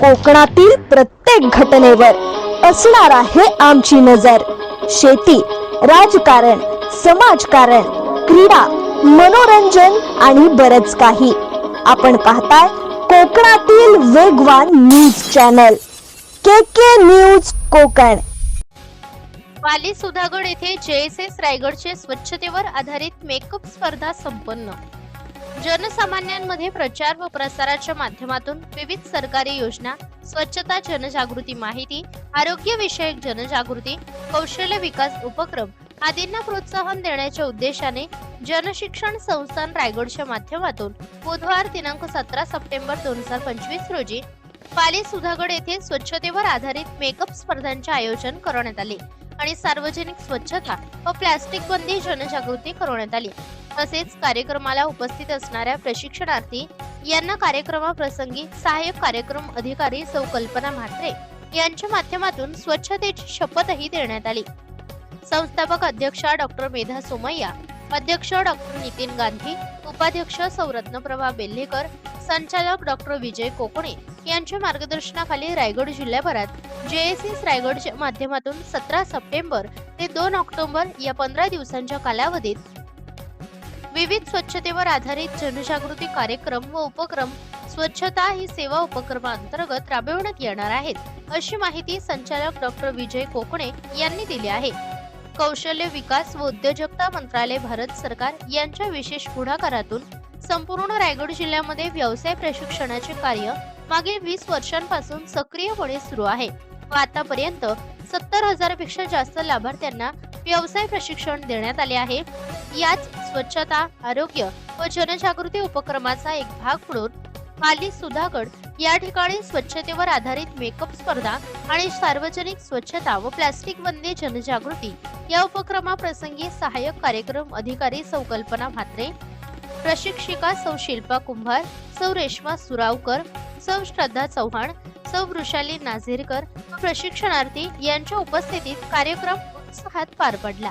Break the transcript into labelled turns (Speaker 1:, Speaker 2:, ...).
Speaker 1: कोकणातील प्रत्येक घटनेवर असणार आहे आमची नजर. शेती राजकारण समाजकारण क्रीडा मनोरंजन आणि बरच काही. आपण पाहताय कोकणातील वेगवान news channel. K K news Konkan.
Speaker 2: वाली सुधागड येथे जेएसएस रायगडचे स्वच्छतेवर आधारित मेकअप स्पर्धा संपन्न. जनसामान्यांमध्ये प्रचार व प्रसाराच्या माध्यमातून विविध सरकारी योजना स्वच्छता जनजागृती माहिती आरोग्यविषयक जनजागृती कौशल्य विकास उपक्रम आदींना प्रोत्साहन देण्याच्या उद्देशाने जनशिक्षण संस्थान रायगडच्या माध्यमातून बुधवार दिनांक सतरा सप्टेंबर दोन हजार पंचवीस रोजी पाली सुधागड येथे स्वच्छतेवर आधारित मेकअप स्पर्धांचे आयोजन करण्यात आले आणि सार्वजनिक स्वच्छता व प्लास्टिक बंदी जनजागृती करण्यात आली. तसेच कार्यक्रमाला उपस्थित असणाऱ्या प्रशिक्षणार्थी यांना कार्यक्रमाप्रसंगी सहाय्यक कार्यक्रम अधिकारी सौ कल्पना म्हात्रे यांच्या माध्यमातून स्वच्छतेची शपथही देण्यात आली. संस्थापक अध्यक्षा डॉक्टर मेधा सोमय्या अध्यक्ष डॉक्टर नितीन गांधी उपाध्यक्ष सौरत्नप्रभा बेल्हेकर संचालक डॉक्टर विजय कोकणे यांच्या मार्गदर्शनाखाली रायगड जिल्ह्याभरात जेएसएस रायगडच्या माध्यमातून सतरा सप्टेंबर ते दोन ऑक्टोबर या पंधरा दिवसांच्या कालावधीत विविध स्वच्छतेवर आधारित जनजागृती कार्यक्रम व उपक्रम स्वच्छता ही सेवा उपक्रमांतर्गत राबविण्यात येणार आहेत अशी माहिती संचालक डॉक्टर विजय कोकणे यांनी दिली आहे. कौशल्य विकास व उद्योजकता मंत्रालय भारत सरकार यांच्या विशेष पुढाकारातून संपूर्ण रायगड जिल्ह्यामध्ये व्यवसाय प्रशिक्षणाचे कार्य मागील वीस वर्षांपासून सक्रियपणे सुरू आहे व आतापर्यंत सत्तर हजारापेक्षा जास्त लाभार्थ्यांना व्यवसाय प्रशिक्षण देण्यात आले आहे. याच स्वच्छता आरोग्य व जनजागृती उपक्रमाचा एक भाग म्हणून पाली सुधागड या ठिकाणी स्वच्छतेवर आधारित मेकअप स्पर्धा आणि सार्वजनिक स्वच्छता व प्लास्टिक बंदी जनजागृती या उपक्रमाप्रसंगी सहाय्यक कार्यक्रम अधिकारी सौ कल्पना म्हात्रे प्रशिक्षिका सौ शिल्पा कुंभार सौ रेश्मा सुरावकर सौ श्रद्धा चव्हाण सौ वृषाली नाझीरकर प्रशिक्षणार्थी यांच्या उपस्थितीत कार्यक्रम उत्साहात पार पडला.